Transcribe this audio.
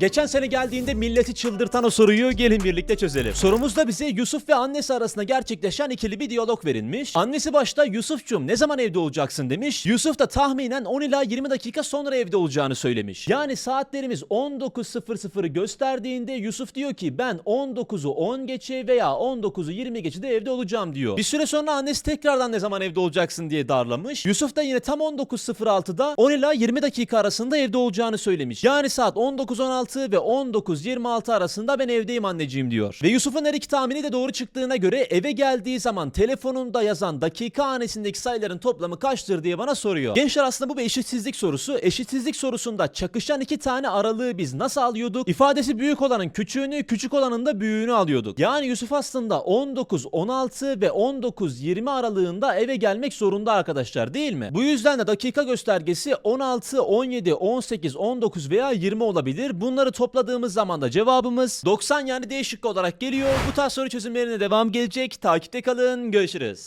Geçen sene geldiğinde milleti çıldırtan o soruyu gelin birlikte çözelim. Sorumuzda bize Yusuf ve annesi arasında gerçekleşen ikili bir diyalog verilmiş. Annesi başta Yusuf'cum ne zaman evde olacaksın demiş. Yusuf da tahminen 10 ila 20 dakika sonra evde olacağını söylemiş. Yani saatlerimiz 19.00'ı gösterdiğinde Yusuf diyor ki ben 19'u 10 geçe veya 19'u 20 geçe de evde olacağım diyor. Bir süre sonra annesi tekrardan ne zaman evde olacaksın diye darlamış. Yusuf da yine tam 19.06'da 10 ila 20 dakika arasında evde olacağını söylemiş. Yani saat 19.16 ve 19.26 arasında ben evdeyim anneciğim diyor. Ve Yusuf'un her iki tahmini de doğru çıktığına göre eve geldiği zaman telefonunda yazan dakika hanesindeki sayıların toplamı kaçtır diye bana soruyor. Gençler aslında bu bir eşitsizlik sorusu. Eşitsizlik sorusunda çakışan iki tane aralığı biz nasıl alıyorduk? İfadesi büyük olanın küçüğünü, küçük olanın da büyüğünü alıyorduk. Yani Yusuf aslında 19, 16 ve 19, 20 aralığında eve gelmek zorunda arkadaşlar değil mi? Bu yüzden de dakika göstergesi 16, 17, 18, 19 veya 20 olabilir. Bunları topladığımız zaman da cevabımız 90 yani D olarak geliyor. Bu tarz soru çözümlerine devam gelecek. Takipte kalın. Görüşürüz.